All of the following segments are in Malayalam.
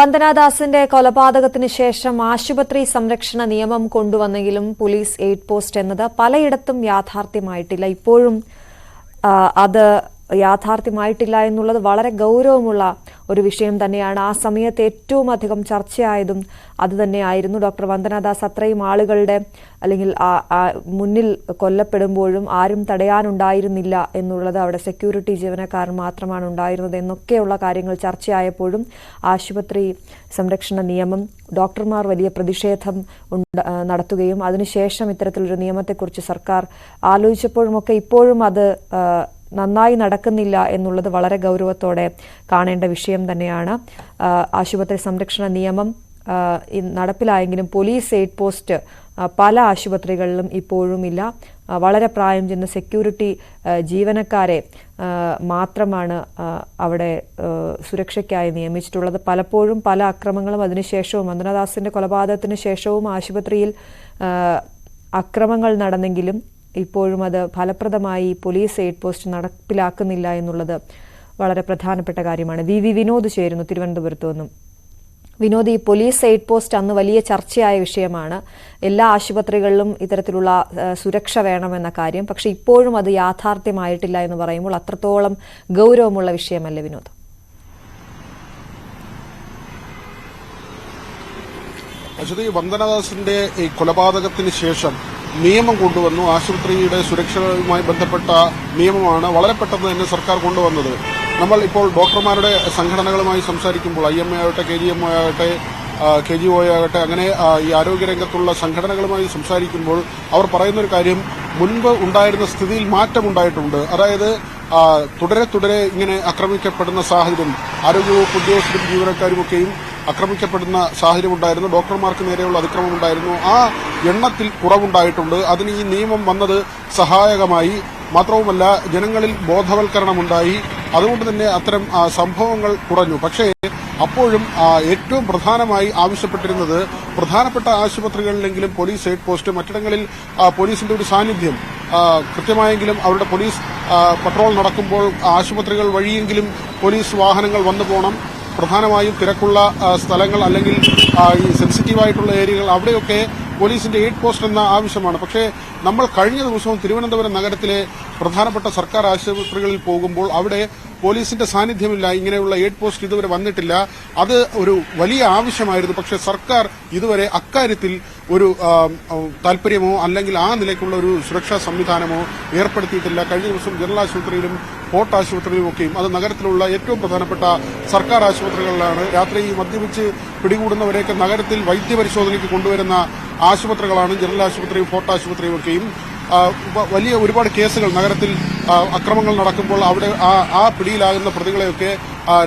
വന്ദനാദാസിന്റെ കൊലപാതകത്തിന് ശേഷം ആശുപത്രി സംരക്ഷണ നിയമം കൊണ്ടുവന്നെങ്കിലും പോലീസ് എയ്ഡ് പോസ്റ്റ് എന്നത് പലയിടത്തും യാഥാർത്ഥ്യമായിട്ടില്ല. ഇപ്പോഴും അത് യാഥാർത്ഥ്യമായിട്ടില്ല എന്നുള്ളത് വളരെ ഗൗരവമുള്ള ഒരു വിഷയം തന്നെയാണ്. ആ സമയത്ത് ഏറ്റവും അധികം ചർച്ചയായതും അത് തന്നെയായിരുന്നു. ഡോക്ടർ വന്ദനദാസ് അത്രയും ആളുകളുടെ അല്ലെങ്കിൽ മുന്നിൽ കൊല്ലപ്പെടുമ്പോഴും ആരും തടയാനുണ്ടായിരുന്നില്ല എന്നുള്ളത് അവിടെ സെക്യൂരിറ്റി ജീവനക്കാർ മാത്രമാണ് ഉണ്ടായിരുന്നത് എന്നൊക്കെയുള്ള കാര്യങ്ങൾ ചർച്ചയായപ്പോഴും ആശുപത്രി സംരക്ഷണ നിയമം ഡോക്ടർമാർ വലിയ പ്രതിഷേധം നടത്തുകയും അതിനുശേഷം ഇത്തരത്തിലൊരു നിയമത്തെക്കുറിച്ച് സർക്കാർ ആലോചിച്ചപ്പോഴുമൊക്കെ ഇപ്പോഴും അത് നന്നായി നടക്കുന്നില്ല എന്നുള്ളത് വളരെ ഗൗരവത്തോടെ കാണേണ്ട വിഷയം തന്നെയാണ്. ആശുപത്രി സംരക്ഷണ നിയമം നടപ്പിലായെങ്കിലും പോലീസ് എയ്ഡ് പോസ്റ്റ് പല ആശുപത്രികളിലും ഇപ്പോഴുമില്ല. വളരെ പ്രായം ചെന്ന സെക്യൂരിറ്റി ജീവനക്കാരെ മാത്രമാണ് അവിടെ സുരക്ഷയ്ക്കായി നിയമിച്ചിട്ടുള്ളത്. പലപ്പോഴും പല അക്രമങ്ങളും അതിനുശേഷവും വന്ദനദാസിന്റെ കൊലപാതകത്തിന് ശേഷവും ആശുപത്രിയിൽ അക്രമങ്ങൾ നടന്നെങ്കിലും ഇപ്പോഴും അത് ഫലപ്രദമായി പോലീസ് എയ്ഡ് പോസ്റ്റ് നടപ്പിലാക്കുന്നില്ല എന്നുള്ളത് വളരെ പ്രധാനപ്പെട്ട കാര്യമാണ്. വി വി വിനോദ് ചേരുന്നു തിരുവനന്തപുരത്തു നിന്നും. വിനോദ് ഈ പോലീസ് എയ്ഡ് പോസ്റ്റ് അന്ന് വലിയ ചർച്ചയായ വിഷയമാണ്. എല്ലാ ആശുപത്രികളിലും ഇത്തരത്തിലുള്ള സുരക്ഷ വേണമെന്ന കാര്യം. പക്ഷെ ഇപ്പോഴും അത് യാഥാർത്ഥ്യമായിട്ടില്ല എന്ന് പറയുമ്പോൾ അത്രത്തോളം ഗൗരവമുള്ള വിഷയമല്ലേ വിനോദ്? അശ്വതി വന്ദനദാസിന്റെ ഈ കൊലപാതകത്തിന് ശേഷം നിയമം കൊണ്ടുവന്നു. ആശുപത്രിയുടെ സുരക്ഷയുമായി ബന്ധപ്പെട്ട നിയമമാണ് വളരെ പെട്ടെന്ന് തന്നെ സർക്കാർ കൊണ്ടുവന്നത്. നമ്മൾ ഇപ്പോൾ ഡോക്ടർമാരുടെ സംഘടനകളുമായി സംസാരിക്കുമ്പോൾ ഐ എം എ ആകട്ടെ കെ ജി എം ഒ ആകട്ടെ കെ ജി ഒ ആകട്ടെ അങ്ങനെ ഈ ആരോഗ്യരംഗത്തുള്ള സംഘടനകളുമായി സംസാരിക്കുമ്പോൾ അവർ പറയുന്നൊരു കാര്യം മുൻപ് ഉണ്ടായിരുന്ന സ്ഥിതിയിൽ മാറ്റമുണ്ടായിട്ടുണ്ട് അതായത് തുടരെ തുടരെ ഇങ്ങനെ ആക്രമിക്കപ്പെടുന്ന സാഹചര്യം ആരോഗ്യവകുപ്പ് ഉദ്യോഗസ്ഥരും ജീവനക്കാരുമൊക്കെയും ആക്രമിക്കപ്പെടുന്ന സാഹചര്യമുണ്ടായിരുന്നു. ഡോക്ടർമാർക്ക് നേരെയുള്ള അതിക്രമം ഉണ്ടായിരുന്നു ആ എണ്ണത്തിൽ കുറവുണ്ടായിട്ടുണ്ട്. അതിന് ഈ നിയമം വന്നത് സഹായകമായി. മാത്രവുമല്ല ജനങ്ങളിൽ ബോധവൽക്കരണമുണ്ടായി. അതുകൊണ്ട് തന്നെ അത്തരം സംഭവങ്ങൾ കുറഞ്ഞു. പക്ഷേ അപ്പോഴും ഏറ്റവും പ്രധാനമായി ആവശ്യപ്പെട്ടിരുന്നത് പ്രധാനപ്പെട്ട ആശുപത്രികളിലെങ്കിലും പോലീസ് ഹെഡ് പോസ്റ്റ് മറ്റിടങ്ങളിൽ പോലീസിന്റെ ഒരു സാന്നിധ്യം. കൃത്യമായെങ്കിലും അവരുടെ പോലീസ് പട്രോൾ നടക്കുമ്പോൾ ആശുപത്രികൾ വഴിയെങ്കിലും പോലീസ് വാഹനങ്ങൾ വന്നു പോകണം പ്രധാനമായും തിരക്കുള്ള സ്ഥലങ്ങൾ അല്ലെങ്കിൽ ഈ സെൻസിറ്റീവായിട്ടുള്ള ഏരിയകൾ അവിടെയൊക്കെ പോലീസിന്റെ എയ്ഡ് പോസ്റ്റ് എന്ന ആവശ്യമാണ്. പക്ഷേ നമ്മൾ കഴിഞ്ഞ ദിവസവും തിരുവനന്തപുരം നഗരത്തിലെ പ്രധാനപ്പെട്ട സർക്കാർ ആശുപത്രികളിൽ പോകുമ്പോൾ അവിടെ പോലീസിന്റെ സാന്നിധ്യമില്ല ഇങ്ങനെയുള്ള എയ്ഡ് പോസ്റ്റ് ഇതുവരെ വന്നിട്ടില്ല. അത് ഒരു വലിയ ആവശ്യമായിരുന്നു. പക്ഷേ സർക്കാർ ഇതുവരെ അക്കാര്യത്തിൽ ഒരു താല്പര്യമോ അല്ലെങ്കിൽ ആ നിലയ്ക്കുള്ള ഒരു സുരക്ഷാ സംവിധാനമോ ഏർപ്പെടുത്തിയിട്ടില്ല. കഴിഞ്ഞ ദിവസം ജനറൽ ആശുപത്രിയിലും ഫോർട്ട് ആശുപത്രിയിലും ഒക്കെയും. അത് നഗരത്തിലുള്ള ഏറ്റവും പ്രധാനപ്പെട്ട സർക്കാർ ആശുപത്രികളിലാണ്. രാത്രി മദ്യപിച്ച് പിടികൂടുന്നവരെയൊക്കെ നഗരത്തിൽ വൈദ്യപരിശോധനയ്ക്ക് കൊണ്ടുവരുന്ന ആശുപത്രികളാണ് ജനറൽ ആശുപത്രിയും ഫോർട്ട് ആശുപത്രിയും ഒക്കെയും. വലിയ ഒരുപാട് കേസുകൾ നഗരത്തിൽ അക്രമങ്ങൾ നടക്കുമ്പോൾ അവിടെ ആ പിടിയിലാകുന്ന പ്രതികളെയൊക്കെ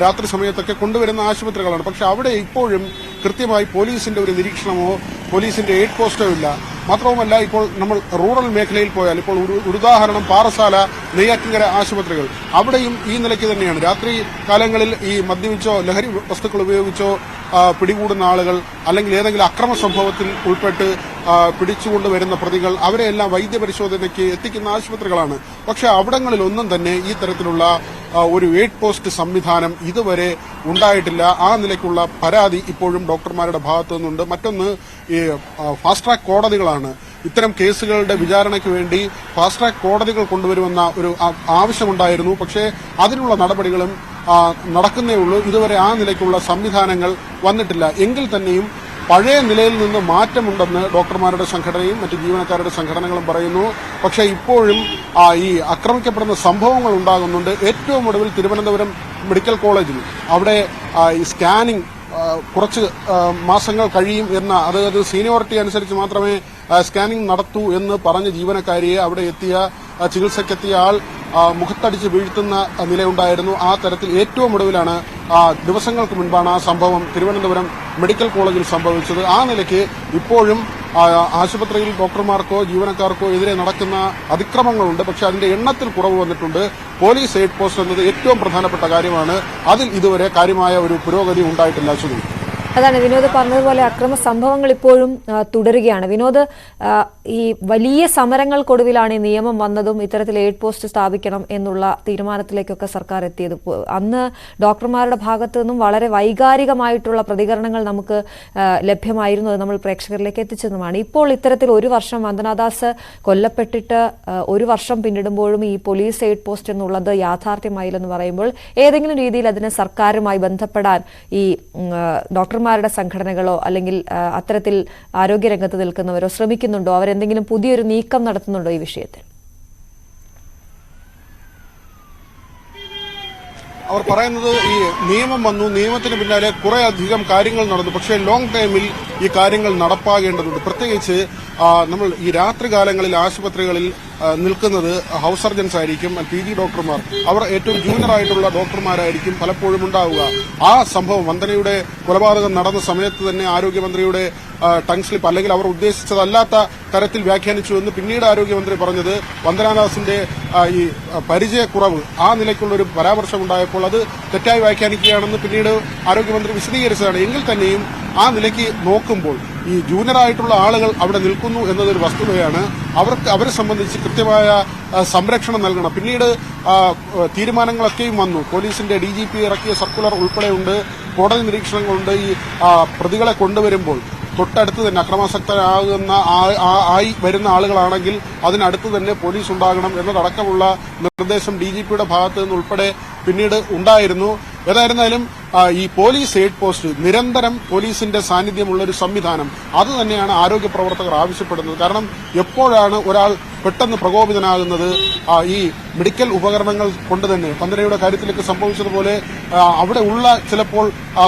രാത്രി സമയത്തൊക്കെ കൊണ്ടുവരുന്ന ആശുപത്രികളാണ്. പക്ഷെ അവിടെ ഇപ്പോഴും കൃത്യമായി പോലീസിന്റെ ഒരു നിരീക്ഷണമോ പോലീസിന്റെ എയ്ഡ് പോസ്റ്റോ ഇല്ല. മാത്രവുമല്ല ഇപ്പോൾ നമ്മൾ റൂറൽ മേഖലയിൽ പോയാൽ ഇപ്പോൾ ഒരു ഉദാഹരണം പാറശാല നെയ്യാറ്റിൻകര ആശുപത്രികൾ. അവിടെയും ഈ നിലയ്ക്ക് തന്നെയാണ്. രാത്രി കാലങ്ങളിൽ ഈ മദ്യപിച്ചോ ലഹരി വസ്തുക്കൾ ഉപയോഗിച്ചോ പിടികൂടുന്ന ആളുകൾ അല്ലെങ്കിൽ ഏതെങ്കിലും അക്രമ സംഭവത്തിൽ ഉൾപ്പെട്ട് പിടിച്ചുകൊണ്ട് വരുന്ന പ്രതികൾ അവരെയെല്ലാം വൈദ്യപരിശോധനയ്ക്ക് എത്തിക്കുന്ന ആശുപത്രികളാണ്. പക്ഷെ അവിടങ്ങളിൽ ഒന്നും തന്നെ ഈ തരത്തിലുള്ള ഒരു എയ്ഡ് പോസ്റ്റ് സംവിധാനം ഇതുവരെ ഉണ്ടായിട്ടില്ല. ആ നിലയ്ക്കുള്ള പരാതി ഇപ്പോഴും ഡോക്ടർമാരുടെ ഭാഗത്തു നിന്നുണ്ട്. മറ്റൊന്ന് ഈ ഫാസ്റ്റ് ട്രാക്ക് കോടതികളാണ്. ഇത്തരം കേസുകളുടെ വിചാരണയ്ക്ക് വേണ്ടി ഫാസ്റ്റ് ട്രാക്ക് കോടതികൾ കൊണ്ടുവരുമെന്ന ഒരു ആവശ്യമുണ്ടായിരുന്നു. പക്ഷേ അതിനുള്ള നടപടികളും നടക്കുന്നേ ഉള്ളൂ. ഇതുവരെ ആ നിലയ്ക്കുള്ള സംവിധാനങ്ങൾ വന്നിട്ടില്ല. എങ്കിൽ തന്നെയും പഴയ നിലയിൽ നിന്ന് മാറ്റമുണ്ടെന്ന് ഡോക്ടർമാരുടെ സംഘടനയും മറ്റ് ജീവനക്കാരുടെ സംഘടനകളും പറയുന്നു. പക്ഷേ ഇപ്പോഴും ഈ ആക്രമിക്കപ്പെടുന്ന സംഭവങ്ങൾ ഉണ്ടാകുന്നുണ്ട്. ഏറ്റവും ഒടുവിൽ തിരുവനന്തപുരം മെഡിക്കൽ കോളേജിൽ. അവിടെ ഈ സ്കാനിംഗ് കുറച്ച് മാസങ്ങൾ കഴിയും എന്ന അതായത് സീനിയോറിറ്റി അനുസരിച്ച് മാത്രമേ സ്കാനിംഗ് നടത്തൂ എന്ന് പറഞ്ഞ ജീവനക്കാരിയെ അവിടെ എത്തിയ ചികിത്സയ്ക്കെത്തിയ ആൾ മുഖത്തടിച്ച് വീഴ്ത്തുന്ന നിലയുണ്ടായിരുന്നു. ആ തരത്തിൽ ഏറ്റവും ഒടുവിലാണ് ദിവസങ്ങൾക്ക് മുൻപാണ് ആ സംഭവം തിരുവനന്തപുരം മെഡിക്കൽ കോളേജിൽ സംഭവിച്ചത്. ആ നിലയ്ക്ക് ഇപ്പോഴും ആശുപത്രിയിൽ ഡോക്ടർമാർക്കോ ജീവനക്കാർക്കോ എതിരെ നടക്കുന്ന അതിക്രമങ്ങളുണ്ട്. പക്ഷെ അതിന്റെ എണ്ണത്തിൽ കുറവ് വന്നിട്ടുണ്ട്. പോലീസ് എയ്ഡ് പോസ്റ്റ് എന്നത് ഏറ്റവും പ്രധാനപ്പെട്ട കാര്യമാണ്. അതിൽ ഇതുവരെ കാര്യമായ ഒരു പുരോഗതി ഉണ്ടായിട്ടില്ല ശ്രുതി അതാണ് വിനോദ് പറഞ്ഞതുപോലെ അക്രമ സംഭവങ്ങൾ ഇപ്പോഴും തുടരുകയാണ്. വിനോദ് ഈ വലിയ സമരങ്ങൾക്കൊടുവിലാണ് ഈ നിയമം വന്നതും ഇത്തരത്തിൽ എയ്ഡ് പോസ്റ്റ് സ്ഥാപിക്കണം എന്നുള്ള തീരുമാനത്തിലേക്കൊക്കെ സർക്കാർ എത്തിയത്. അന്ന് ഡോക്ടർമാരുടെ ഭാഗത്തു നിന്നും വളരെ വൈകാരികമായിട്ടുള്ള പ്രതികരണങ്ങൾ നമുക്ക് ലഭ്യമായിരുന്നു അത് നമ്മൾ പ്രേക്ഷകരിലേക്ക് എത്തിച്ചതുമാണ് ഇപ്പോൾ ഇത്തരത്തിൽ ഒരു വർഷം വന്ദനാദാസ് കൊല്ലപ്പെട്ടിട്ട് ഒരു വർഷം പിന്നിടുമ്പോഴും ഈ പോലീസ് എയ്ഡ് പോസ്റ്റ് എന്നുള്ളത് യാഥാർത്ഥ്യമായില്ലെന്ന് പറയുമ്പോൾ ഏതെങ്കിലും രീതിയിൽ അതിന് സർക്കാരുമായി ബന്ധപ്പെടാൻ ഈ ആ, ഡോക്ടർമാരുടെ സംഘടനകളോ അല്ലെങ്കിൽ അത്തരത്തിൽ ആരോഗ്യരംഗത്ത് നിൽക്കുന്നവരോ ശ്രമിക്കുന്നുണ്ടോ? അവരെന്തെങ്കിലും പുതിയൊരു നീക്കം നടത്തുന്നുണ്ടോ ഈ വിഷയത്തിൽ? അവർ പറയുന്നത് ഈ നിയമം വന്നു. നിയമത്തിന് പിന്നാലെ കുറെ അധികം കാര്യങ്ങൾ നടന്നു. പക്ഷേ ലോങ് ടൈമിൽ ഈ കാര്യങ്ങൾ നടപ്പാകേണ്ടതുണ്ട്. പ്രത്യേകിച്ച് നമ്മൾ ഈ രാത്രികാലങ്ങളിൽ ആശുപത്രികളിൽ നിൽക്കുന്നത് ഹൗസ് സർജൻസ് ആയിരിക്കും പി ജി ഡോക്ടർമാർ. അവർ ഏറ്റവും ജൂനിയർ ആയിട്ടുള്ള ഡോക്ടർമാരായിരിക്കും പലപ്പോഴും ഉണ്ടാവുക. ആ സംഭവം വന്ദനയുടെ കൊലപാതകം നടന്ന സമയത്ത് തന്നെ ആരോഗ്യമന്ത്രിയുടെ ടങ് സ്ലിപ്പ് അല്ലെങ്കിൽ അവർ ഉദ്ദേശിച്ചതല്ലാത്ത തരത്തിൽ വ്യാഖ്യാനിച്ചു എന്ന് പിന്നീട് ആരോഗ്യമന്ത്രി പറഞ്ഞത് വന്ദനാദാസിന്റെ ഈ പരിചയക്കുറവ് ആ നിലയ്ക്കുള്ള ഒരു പരാമർശം ഉണ്ടായപ്പോൾ അത് തെറ്റായി വ്യാഖ്യാനിക്കുകയാണെന്ന് പിന്നീട് ആരോഗ്യമന്ത്രി വിശദീകരിച്ചതാണ്. എങ്കിൽ തന്നെയും ആ നിലയ്ക്ക് നോക്കുമ്പോൾ ഈ ജൂനിയറായിട്ടുള്ള ആളുകൾ അവിടെ നിൽക്കുന്നു എന്നതൊരു വസ്തുതയാണ്. അവർക്ക് അവരെ സംബന്ധിച്ച് കൃത്യമായ സംരക്ഷണം നൽകണം. പിന്നീട് തീരുമാനങ്ങളൊക്കെയും വന്നു. പോലീസിന്റെ ഡി ജി പി ഇറക്കിയ സർക്കുലർ ഉൾപ്പെടെയുണ്ട്. കോടതി നിരീക്ഷണങ്ങളുണ്ട് ഈ പ്രതികളെ കൊണ്ടുവരുമ്പോൾ. തൊട്ടടുത്ത് തന്നെ അക്രമാസക്തരാകുന്ന ആയി വരുന്ന ആളുകളാണെങ്കിൽ അതിനടുത്ത് തന്നെ പോലീസ് ഉണ്ടാകണം എന്നതടക്കമുള്ള നിർദ്ദേശം ഡി ജി പിയുടെ ഭാഗത്ത് നിന്ന് ഉൾപ്പെടെ പിന്നീട് ഉണ്ടായിരുന്നു. ഏതായിരുന്നാലും ഈ പോലീസ് എയ്ഡ് പോസ്റ്റ് നിരന്തരം പോലീസിന്റെ സാന്നിധ്യമുള്ള ഒരു സംവിധാനം. അത് തന്നെയാണ് ആരോഗ്യ പ്രവർത്തകർ ആവശ്യപ്പെടുന്നത്. കാരണം എപ്പോഴാണ് ഒരാൾ പെട്ടെന്ന് പ്രകോപിതനാകുന്നത്? ഈ മെഡിക്കൽ ഉപകരണങ്ങൾ കൊണ്ട് തന്നെ. പന്തനയുടെ കാര്യത്തിലേക്ക് സംഭവിച്ചതുപോലെ അവിടെ ഉള്ള ചിലപ്പോൾ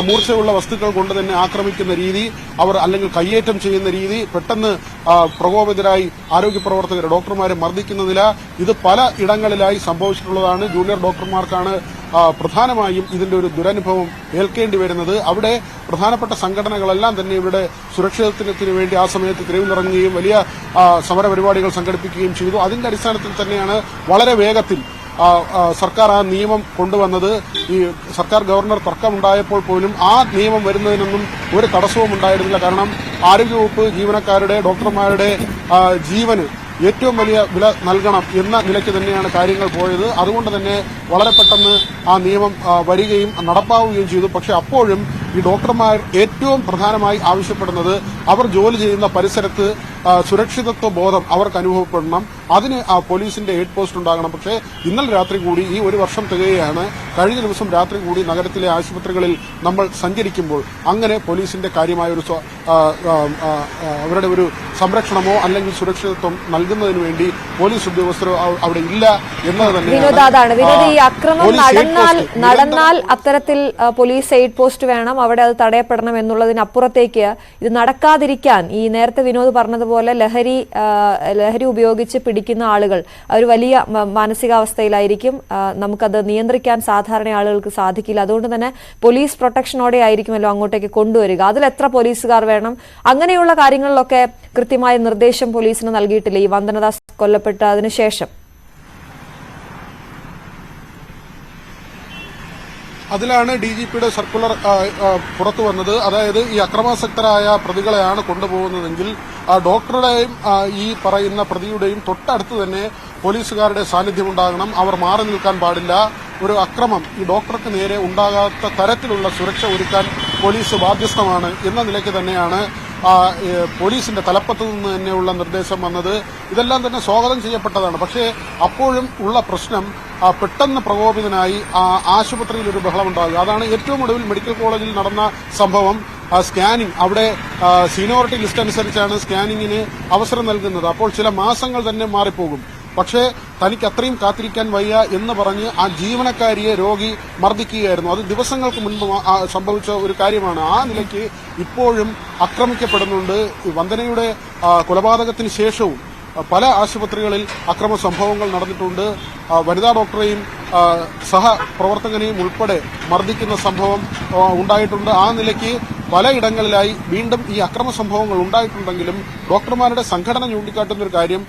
മൂർച്ചയുള്ള വസ്തുക്കൾ കൊണ്ട് തന്നെ ആക്രമിക്കുന്ന രീതി അവർ അല്ലെങ്കിൽ കയ്യേറ്റം ചെയ്യുന്ന രീതി പെട്ടെന്ന് പ്രകോപിതരായി ആരോഗ്യ പ്രവർത്തകർ ഡോക്ടർമാരെ മർദ്ദിക്കുന്ന നില ഇത് പല ഇടങ്ങളിലായി സംഭവിച്ചിട്ടുള്ളതാണ്. ജൂനിയർ ഡോക്ടർമാർക്കാണ് പ്രധാനമായും ഇതിന്റെ ഒരു ദുരനുഭവം ഏൽക്കേണ്ടി വരുന്നത് അവിടെ പ്രധാനപ്പെട്ട സംഘടനകളെല്ലാം തന്നെ ഇവിടെ സുരക്ഷിതത്വത്തിന് വേണ്ടി ആ സമയത്ത് തെരുവിലിറങ്ങുകയും വലിയ സമരപരിപാടികൾ സംഘടിപ്പിക്കുകയും ചെയ്തു. അതിന്റെ അടിസ്ഥാനത്തിൽ തന്നെയാണ് വളരെ വേഗത്തിൽ സർക്കാർ ആ നിയമം കൊണ്ടുവന്നത്. ഈ സർക്കാർ ഗവർണർ തർക്കമുണ്ടായപ്പോൾ പോലും ആ നിയമം വരുന്നതിനൊന്നും ഒരു തടസ്സവും ഉണ്ടായിരുന്നില്ല. കാരണം ആരോഗ്യവകുപ്പ് ജീവനക്കാരുടെ ഡോക്ടർമാരുടെ ജീവന് ഏറ്റവും വലിയ വില നൽകണം എന്ന നിലയ്ക്ക് തന്നെയാണ് കാര്യങ്ങൾ പോയത്. അതുകൊണ്ട് തന്നെ വളരെ പെട്ടെന്ന് ആ നിയമം വരികയും നടപ്പാവുകയും ചെയ്തു. പക്ഷെ അപ്പോഴും ഈ ഡോക്ടർമാർ ഏറ്റവും പ്രധാനമായി ആവശ്യപ്പെടുന്നത് അവർ ജോലി ചെയ്യുന്ന പരിസരത്ത് സുരക്ഷിതത്വ ബോധം അവർക്ക് അനുഭവപ്പെടണം. അതിന് ആ പോലീസിന്റെ ഹെഡ് പോസ്റ്റ് ഉണ്ടാകണം. പക്ഷേ ഇന്നലെ രാത്രി കൂടി ഈ ഒരു വർഷം തികയാണ് കഴിഞ്ഞ ദിവസം രാത്രി കൂടി നഗരത്തിലെ ആശുപത്രികളിൽ നമ്മൾ സഞ്ചരിക്കുമ്പോൾ അങ്ങനെ പോലീസിന്റെ കാര്യമായ ഒരു അവരുടെ ഒരു സംരക്ഷണമോ അല്ലെങ്കിൽ സുരക്ഷിതത്വം നൽകുന്നതിന് വേണ്ടി പോലീസ് ഉദ്യോഗസ്ഥരോ അവിടെ ഇല്ല എന്നത് വിനോദ് നടന്നാൽ നടന്നാൽ അത്തരത്തിൽ പോലീസ് എയ്ഡ് പോസ്റ്റ് വേണം. അവിടെ അത് തടയപ്പെടണം എന്നുള്ളതിനപ്പുറത്തേക്ക് ഇത് നടക്കാതിരിക്കാൻ ഈ നേരത്തെ വിനോദ് പറഞ്ഞതുപോലെ ലഹരി ലഹരി ഉപയോഗിച്ച് പിടിക്കുന്ന ആളുകൾ അവർ വലിയ മാനസികാവസ്ഥയിലായിരിക്കും. നമുക്കത് നിയന്ത്രിക്കാൻ സാധാരണ ആളുകൾക്ക് സാധിക്കില്ല. അതുകൊണ്ട് തന്നെ പോലീസ് പ്രൊട്ടക്ഷനോടെ ആയിരിക്കുമല്ലോ അങ്ങോട്ടേക്ക് കൊണ്ടുവരിക. അതിൽ എത്ര പോലീസുകാർ വേണം? അങ്ങനെയുള്ള കാര്യങ്ങളിലൊക്കെ കൃത്യമായ നിർദ്ദേശം പോലീസിന് നൽകിയിട്ടില്ല. ഈ വന്ദനദാസ് കൊല്ലപ്പെട്ട അതിനുശേഷം അതിലാണ് ഡി ജി പിയുടെ സർക്കുലർ പുറത്തു വന്നത്. അതായത് ഈ അക്രമാസക്തരായ പ്രതികളെയാണ് കൊണ്ടുപോകുന്നതെങ്കിൽ ആ ഡോക്ടറുടെയും ഈ പറയുന്ന പ്രതിയുടെയും തൊട്ടടുത്ത് തന്നെ പോലീസുകാരുടെ സാന്നിധ്യം ഉണ്ടാകണം. അവർ മാറി നിൽക്കാൻ പാടില്ല. ഒരു അക്രമം ഈ ഡോക്ടർക്ക് നേരെ ഉണ്ടാകാത്ത തരത്തിലുള്ള സുരക്ഷ ഒരുക്കാൻ പോലീസ് ബാധ്യസ്ഥമാണ് എന്ന നിലയ്ക്ക് തന്നെയാണ് പോലീസിന്റെ തലപ്പത്തു നിന്ന് തന്നെയുള്ള നിർദ്ദേശം വന്നത് ഇതെല്ലാം തന്നെ സ്വാഗതം ചെയ്യപ്പെട്ടതാണ്. പക്ഷേ അപ്പോഴും ഉള്ള പ്രശ്നം ആ, പെട്ടെന്ന് പ്രകോപിതനായി ആ, ആശുപത്രിയിൽ ഒരു ബഹളം ഉണ്ടാകുക. അതാണ് ഏറ്റവും ഒടുവിൽ മെഡിക്കൽ കോളേജിൽ നടന്ന സംഭവം. ആ, സ്കാനിംഗ് അവിടെ ആ, സീനിയോറിറ്റി ലിസ്റ്റ് അനുസരിച്ചാണ് സ്കാനിങ്ങിന് അവസരം നൽകുന്നത്. അപ്പോൾ ചില മാസങ്ങൾ തന്നെ മാറിപ്പോകും. പക്ഷേ തനിക്ക് അത്രയും കാത്തിരിക്കാൻ വയ്യ എന്ന് പറഞ്ഞ് ആ ജീവനക്കാരിയെ രോഗി മർദ്ദിക്കുകയായിരുന്നു. അത് ദിവസങ്ങൾക്ക് മുൻപ് സംഭവിച്ച ഒരു കാര്യമാണ്. ആ നിലയ്ക്ക് ഇപ്പോഴും ആക്രമിക്കപ്പെടുന്നുണ്ട്. വന്ദനയുടെ കൊലപാതകത്തിന് ശേഷവും പല ആശുപത്രികളിൽ അക്രമ സംഭവങ്ങൾ നടന്നിട്ടുണ്ട്. വനിതാ ഡോക്ടറെയും സഹപ്രവർത്തകനെയും ഉൾപ്പെടെ മർദ്ദിക്കുന്ന സംഭവം ഉണ്ടായിട്ടുണ്ട്. ആ നിലയ്ക്ക് പലയിടങ്ങളിലായി വീണ്ടും ഈ അക്രമ സംഭവങ്ങൾ ഉണ്ടായിട്ടുണ്ടെങ്കിലും ഡോക്ടർമാരുടെ സംഘടന ചൂണ്ടിക്കാട്ടുന്ന ഒരു കാര്യം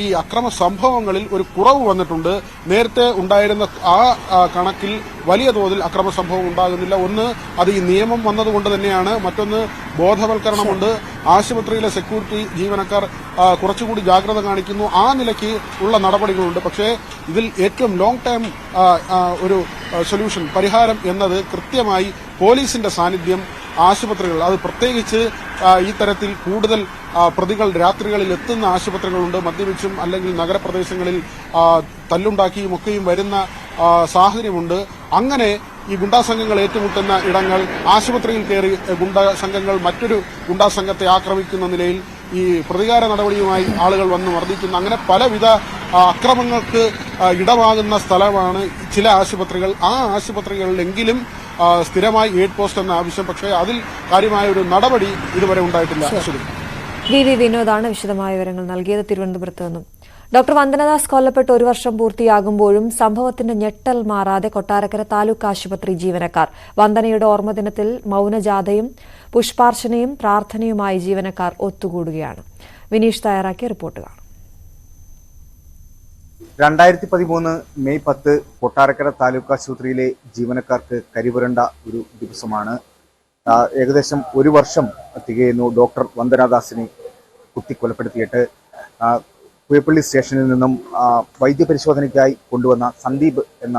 ഈ അക്രമ സംഭവങ്ങളിൽ ഒരു കുറവ് വന്നിട്ടുണ്ട്. നേരത്തെ ഉണ്ടായിരുന്ന ആ കണക്കിൽ വലിയ തോതിൽ അക്രമ സംഭവം ഉണ്ടാകുന്നില്ല. ഒന്ന് അത് ഈ നിയമം വന്നതുകൊണ്ട് തന്നെയാണ്. മറ്റൊന്ന് ബോധവൽക്കരണമുണ്ട്. ആശുപത്രിയിലെ സെക്യൂരിറ്റി ജീവനക്കാർ കുറച്ചുകൂടി ജാഗ്രത കാണിക്കുന്നു. ആ നിലയ്ക്ക് ഉള്ള നടപടികളുണ്ട്. പക്ഷേ ഇതിൽ ഏറ്റവും ലോങ് ടൈം ഒരു സൊല്യൂഷൻ പരിഹാരം എന്നത് കൃത്യമായി പോലീസിന്റെ സാന്നിധ്യം ആശുപത്രികൾ അത് പ്രത്യേകിച്ച് ഈ തരത്തിൽ കൂടുതൽ പ്രതികൾ രാത്രികളിൽ എത്തുന്ന ആശുപത്രികളുണ്ട്. മദ്യപിച്ചും അല്ലെങ്കിൽ നഗരപ്രദേശങ്ങളിൽ തല്ലുണ്ടാക്കിയും ഒക്കെയും വരുന്ന സാഹചര്യമുണ്ട്. അങ്ങനെ ഈ ഗുണ്ടാസംഘങ്ങൾ ഏറ്റുമുട്ടുന്ന ഇടങ്ങൾ ആശുപത്രിയിൽ കയറി ഗുണ്ടാസംഘങ്ങൾ മറ്റൊരു ഗുണ്ടാസംഘത്തെ ആക്രമിക്കുന്ന നിലയിൽ ഈ പ്രതികാര നടപടിയുമായി ആളുകൾ വന്ന് മർദ്ദിക്കുന്ന. അങ്ങനെ പലവിധ അക്രമങ്ങൾക്ക് ഇടമാകുന്ന സ്ഥലമാണ് ചില ആശുപത്രികൾ. ആ ആശുപത്രികളിലെങ്കിലും സ്ഥിരമായി എയ്ഡ് പോസ്റ്റ് എന്ന ആവശ്യം പക്ഷേ അതിൽ കാര്യമായ ഒരു നടപടി ഇതുവരെ ഉണ്ടായിട്ടില്ല. വി. വി. വിനോദാണ് വിശദമായ വിവരങ്ങൾ നൽകിയത് തിരുവനന്തപുരത്ത് നിന്നും. ഡോക്ടർ വന്ദനദാസ് കൊല്ലപ്പെട്ട് ഒരു വർഷം പൂർത്തിയാകുമ്പോഴും സംഭവത്തിന്റെ ഞെട്ടൽ മാറാതെ കൊട്ടാരക്കര താലൂക്ക് ആശുപത്രി ജീവനക്കാർ. വന്ദനയുടെ ഓർമ്മദിനത്തിൽ മൌനജാഥയും പുഷ്പാർച്ചനയും പ്രാർത്ഥനയുമായി ജീവനക്കാർ ഒത്തുകൂടുകയാണ്. വിനീഷ് തയ്യാറാക്കിയ റിപ്പോർട്ട് കാണാം. രണ്ടായിരത്തി പതിമൂന്ന് മെയ് പത്ത് കൊട്ടാരക്കര താലൂക്ക് ആശുപത്രിയിലെ ജീവനക്കാർക്ക് കരിപുരണ്ട ഒരു ദിവസമാണ്. ഏകദേശം ഒരു വർഷം തികയുന്നു ഡോക്ടർ വന്ദനാദാസിനെ കുത്തിക്കൊലപ്പെടുത്തിയിട്ട്. പുയപ്പള്ളി സ്റ്റേഷനിൽ നിന്നും വൈദ്യപരിശോധനയ്ക്കായി കൊണ്ടുവന്ന സന്ദീപ് എന്ന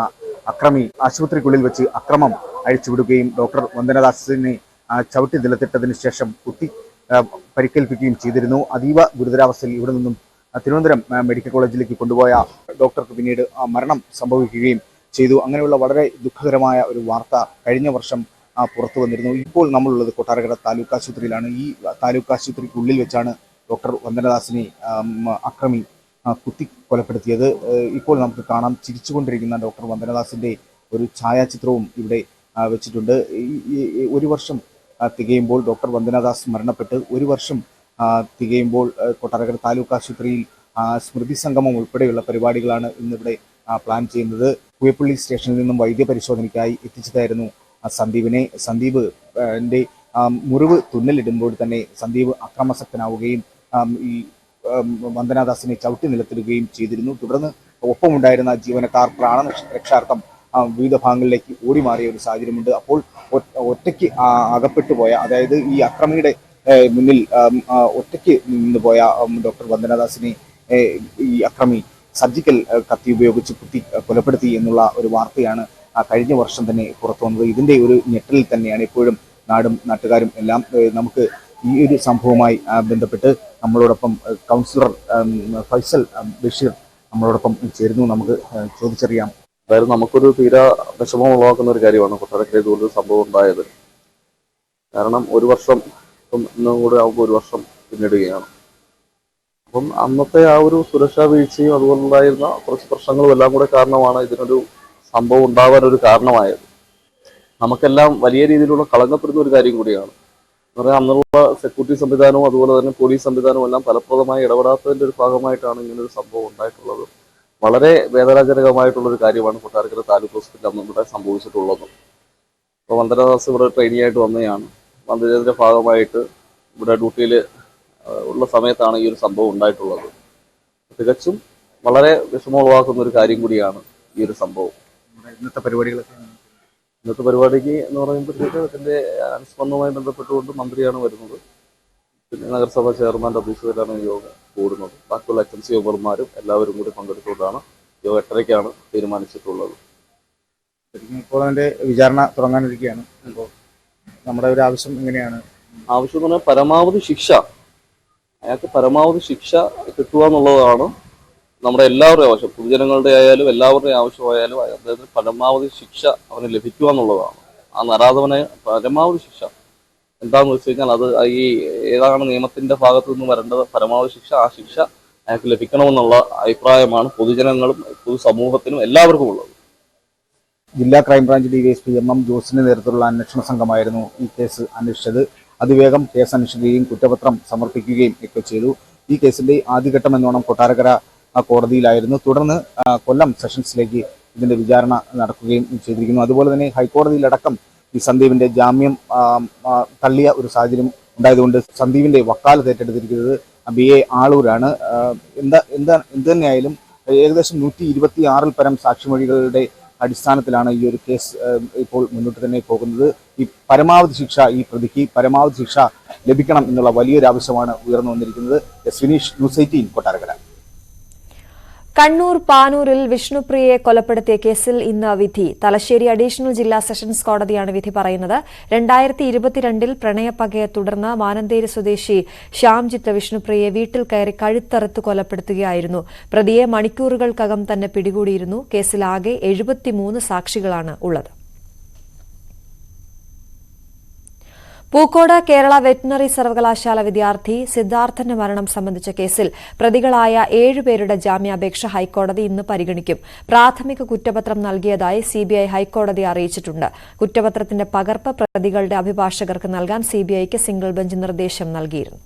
അക്രമി ആശുപത്രിക്കുള്ളിൽ വെച്ച് അക്രമം അഴിച്ചുവിടുകയും ഡോക്ടർ വന്ദനദാസിനെ ചവിട്ടി നിലത്തിട്ടതിന് ശേഷം കുത്തി പരിക്കേൽപ്പിക്കുകയും ചെയ്തിരുന്നു. അതീവ ഗുരുതരാവസ്ഥയിൽ ഇവിടെ നിന്നും തിരുവനന്തപുരം മെഡിക്കൽ കോളേജിലേക്ക് കൊണ്ടുപോയ ഡോക്ടർക്ക് പിന്നീട് മരണം സംഭവിക്കുകയും ചെയ്തു. അങ്ങനെയുള്ള വളരെ ദുഃഖകരമായ ഒരു വാർത്ത കഴിഞ്ഞ വർഷം പുറത്തു വന്നിരുന്നു. ഇപ്പോൾ നമ്മളുള്ളത് കൊട്ടാരക്കര താലൂക്ക് ആശുപത്രിയിലാണ്. ഈ താലൂക്ക് ആശുപത്രിക്കുള്ളിൽ വെച്ചാണ് ഡോക്ടർ വന്ദനദാസിനെ അക്രമി കുത്തി കൊലപ്പെടുത്തിയത് ഇപ്പോൾ നമുക്ക് കാണാം ചിരിച്ചുകൊണ്ടിരിക്കുന്ന ഡോക്ടർ വന്ദനദാസിന്റെ ഒരു ഛായാചിത്രവും ഇവിടെ വെച്ചിട്ടുണ്ട്. ഒരു വർഷം തികയുമ്പോൾ ഡോക്ടർ വന്ദനദാസ് മരണപ്പെട്ട് ഒരു വർഷം തികയുമ്പോൾ കൊട്ടാരക്കര താലൂക്ക് ആശുപത്രിയിൽ സ്മൃതി സംഗമം ഉൾപ്പെടെയുള്ള പരിപാടികളാണ് ഇന്നിവിടെ പ്ലാൻ ചെയ്യുന്നത്. കുയപ്പള്ളി സ്റ്റേഷനിൽ നിന്നും വൈദ്യ പരിശോധനയ്ക്കായി എത്തിച്ചതായിരുന്നു സന്ദീപിനെ. സന്ദീപ് എന്റെ മുറിവ് തുന്നലിടുമ്പോൾ തന്നെ സന്ദീപ് അക്രമാസക്തനാവുകയും ഈ വന്ദനാദാസിനെ ചവിട്ടി നിലത്തിടുകയും ചെയ്തിരുന്നു. തുടർന്ന് ഒപ്പമുണ്ടായിരുന്ന ജീവനക്കാർ പ്രാണ രക്ഷാർത്ഥം വിവിധ ഭാഗങ്ങളിലേക്ക് ഓടി മാറിയ ഒരു സാഹചര്യമുണ്ട്. അപ്പോൾ ഒറ്റയ്ക്ക് അകപ്പെട്ടു പോയ അതായത് ഈ അക്രമിയുടെ മുന്നിൽ ഒറ്റയ്ക്ക് നിന്ന് പോയ ഡോക്ടർ വന്ദനദാസിനെ ഈ അക്രമി സർജിക്കൽ കത്തി ഉപയോഗിച്ച് കുത്തി കൊലപ്പെടുത്തി എന്നുള്ള ഒരു വാർത്തയാണ് കഴിഞ്ഞ വർഷം തന്നെ പുറത്തു വന്നത്. ഇതിന്റെ ഒരു ഞെട്ടലിൽ തന്നെയാണ് ഇപ്പോഴും നാടും നാട്ടുകാരും എല്ലാം നമുക്ക് ഈ ഒരു സംഭവവുമായി ബന്ധപ്പെട്ട് നമ്മളോടൊപ്പം കൗൺസിലർ ഫൈസൽ ബഷീർ നമ്മളോടൊപ്പം ചേരുന്നു. നമുക്ക് ചോദിച്ചറിയാം. അതായത് നമുക്കൊരു തീരാ വിഷമം ഉളവാക്കുന്ന ഒരു കാര്യമാണ് കൊട്ടാരക്കര ഇതുപോലൊരു സംഭവം ഉണ്ടായത്. കാരണം ഒരു വർഷം ഇപ്പം ഇന്നും കൂടെ ആകുമ്പോൾ ഒരു വർഷം പിന്നിടുകയാണ്. അപ്പം അന്നത്തെ ആ ഒരു സുരക്ഷാ വീഴ്ചയും അതുപോലുണ്ടായിരുന്ന കുറച്ച് പ്രശ്നങ്ങളും എല്ലാം കൂടെ കാരണമാണ് ഇതിനൊരു സംഭവം ഉണ്ടാവാൻ ഒരു കാരണമായത്. നമുക്കെല്ലാം വലിയ രീതിയിലുള്ള കളങ്കപ്പെടുന്ന ഒരു കാര്യം കൂടിയാണ്. എന്ന് പറയാൻ അന്നുള്ള സെക്യൂരിറ്റി സംവിധാനവും അതുപോലെ തന്നെ പോലീസ് സംവിധാനവും എല്ലാം ഫലപ്രദമായി ഇടപെടാത്തതിന്റെ ഒരു ഭാഗമായിട്ടാണ് ഇങ്ങനെ ഒരു സംഭവം ഉണ്ടായിട്ടുള്ളത്. വളരെ വേദനാജനകമായിട്ടുള്ളൊരു കാര്യമാണ് കൊട്ടാരക്കര താലൂക്ക് ഹോസ്പിറ്റൽ അന്ന് ഇവിടെ സംഭവിച്ചിട്ടുള്ളത്. അപ്പോൾ വന്ദനദാസ് ഇവിടെ ട്രെയിനിങ് ആയിട്ട് വന്നതാണ്. വന്നതിന്റെ ഭാഗമായിട്ട് ഇവിടെ ഡ്യൂട്ടിയിൽ ഉള്ള സമയത്താണ് ഈ ഒരു സംഭവം ഉണ്ടായിട്ടുള്ളത്. തികച്ചും വളരെ വിഷമമുളവാക്കുന്ന ഒരു കാര്യം കൂടിയാണ് ഈ ഒരു സംഭവം. ഇന്നത്തെ പരിപാടികളൊക്കെ ഇന്നത്തെ പരിപാടിക്ക് എന്ന് പറയുമ്പോഴത്തേക്ക് അതിന്റെ അനുസ്മരണവുമായി ബന്ധപ്പെട്ടുകൊണ്ട് മന്ത്രിയാണ് വരുന്നത്. പിന്നെ നഗരസഭാ ചെയർമാന്റെ അധ്യക്ഷതയിലാണ് ഈ യോഗം കൂടുന്നത്. ബാക്കിയുള്ള എച്ച് എം സി മെമ്പർമാരും എല്ലാവരും കൂടി പങ്കെടുത്തുകൊണ്ടാണ് യോഗം എട്ടരയ്ക്കാണ് തീരുമാനിച്ചിട്ടുള്ളത്. ഇപ്പോൾ അതിന്റെ വിചാരണ തുടങ്ങാനിരിക്കുകയാണ്. അപ്പോൾ നമ്മുടെ ഒരു ആവശ്യം എങ്ങനെയാണ്? ആവശ്യം എന്ന് പറഞ്ഞാൽ പരമാവധി ശിക്ഷ. അയാൾക്ക് പരമാവധി ശിക്ഷ കിട്ടുക എന്നുള്ളതാണ് നമ്മുടെ എല്ലാവരുടെയും ആവശ്യം. പൊതുജനങ്ങളുടെ ആയാലും എല്ലാവരുടെയും ആവശ്യമായാലും അദ്ദേഹത്തിന് പരമാവധി ശിക്ഷ അവന് ലഭിക്കുക എന്നുള്ളതാണ്. ആ നരാധവനെ പരമാവധി ശിക്ഷ. എന്താണെന്ന് വെച്ച് കഴിഞ്ഞാൽ അത് ഈ ഏതാണ് നിയമത്തിന്റെ ഭാഗത്തു നിന്ന് വരേണ്ടത് പരമാവധി ശിക്ഷ ആ ശിക്ഷ അയാൾക്ക് ലഭിക്കണമെന്നുള്ള അഭിപ്രായമാണ് പൊതുജനങ്ങളും പൊതുസമൂഹത്തിനും എല്ലാവർക്കും ഉള്ളത് ജില്ലാ ക്രൈംബ്രാഞ്ച് ഡിവൈഎസ്പി എം എം ജോസിന്റെ നേതൃത്വത്തിലുള്ള അന്വേഷണ സംഘമായിരുന്നു ഈ കേസ് അന്വേഷിച്ചത്. അതിവേഗം കേസ് അന്വേഷിക്കുകയും കുറ്റപത്രം സമർപ്പിക്കുകയും ഒക്കെ ചെയ്തു. ഈ കേസിന്റെ ആദ്യഘട്ടം എന്നോണം കൊട്ടാരക്കര കോടതിയിലായിരുന്നു. തുടർന്ന് കൊല്ലം സെഷൻസിലേക്ക് ഇതിന്റെ വിചാരണ നടക്കുകയും ചെയ്തിരിക്കുന്നു. അതുപോലെ തന്നെ ഹൈക്കോടതിയിലടക്കം ഈ സന്ദീപിന്റെ ജാമ്യം തള്ളിയ ഒരു സാഹചര്യം ഉണ്ടായതുകൊണ്ട് സന്ദീപിന്റെ വക്കാലത്ത് ഏറ്റെടുത്തിരിക്കുന്നത് ബി എ ആളൂരാണ് എന്താ എന്താ എന്ത് തന്നെയായാലും ഏകദേശം നൂറ്റി ഇരുപത്തി ആറിൽ പരം സാക്ഷിമൊഴികളുടെ അടിസ്ഥാനത്തിലാണ് ഈ ഒരു കേസ് ഇപ്പോൾ മുന്നോട്ട് തന്നെ പോകുന്നത്. ഈ പരമാവധി ശിക്ഷ ഈ പ്രതിക്ക് പരമാവധി ശിക്ഷ ലഭിക്കണം എന്നുള്ള വലിയൊരു ആവശ്യമാണ് ഉയർന്നു വന്നിരിക്കുന്നത്. S Vineesh news eighteen Kottarakkara. Kannur പാനൂരിൽ വിഷ്ണുപ്രിയയെ കൊലപ്പെടുത്തിയ കേസിൽ ഇന്ന് വിധി. തലശ്ശേരി അഡീഷണൽ ജില്ലാ സെഷൻസ് കോടതിയാണ് വിധി പറയുന്നത്. രണ്ടായിരത്തി ഇരുപത്തിരണ്ടിൽ പ്രണയപ്പകയെ തുടർന്ന് മാനന്തേരി സ്വദേശി ശ്യാംജിത്ത് വിഷ്ണുപ്രിയയെ വീട്ടിൽ കയറി കഴുത്തറുത്ത് കൊലപ്പെടുത്തുകയായിരുന്നു. പ്രതിയെ മണിക്കൂറുകൾക്കകം തന്നെ പിടികൂടിയിരുന്നു. കേസിലാകെ എഴുപത്തിമൂന്ന് സാക്ഷികളാണ് ഉള്ളത്. പൂക്കോട് കേരള വെറ്റിനറി സർവകലാശാല വിദ്യാർത്ഥി സിദ്ധാർത്ഥന്റെ മരണം സംബന്ധിച്ച കേസിൽ പ്രതികളായ ഏഴുപേരുടെ ജാമ്യാപേക്ഷ ഹൈക്കോടതി ഇന്ന് പരിഗണിക്കും. പ്രാഥമിക കുറ്റപത്രം നൽകിയതായി സിബിഐ ഹൈക്കോടതി അറിയിച്ചിട്ടുണ്ട്. കുറ്റപത്രത്തിന്റെ പകർപ്പ് പ്രതികളുടെ അഭിഭാഷകർക്ക് നൽകാൻ സിബിഐക്ക് സിംഗിൾ ബെഞ്ച് നിർദ്ദേശം നൽകിയിരുന്നു.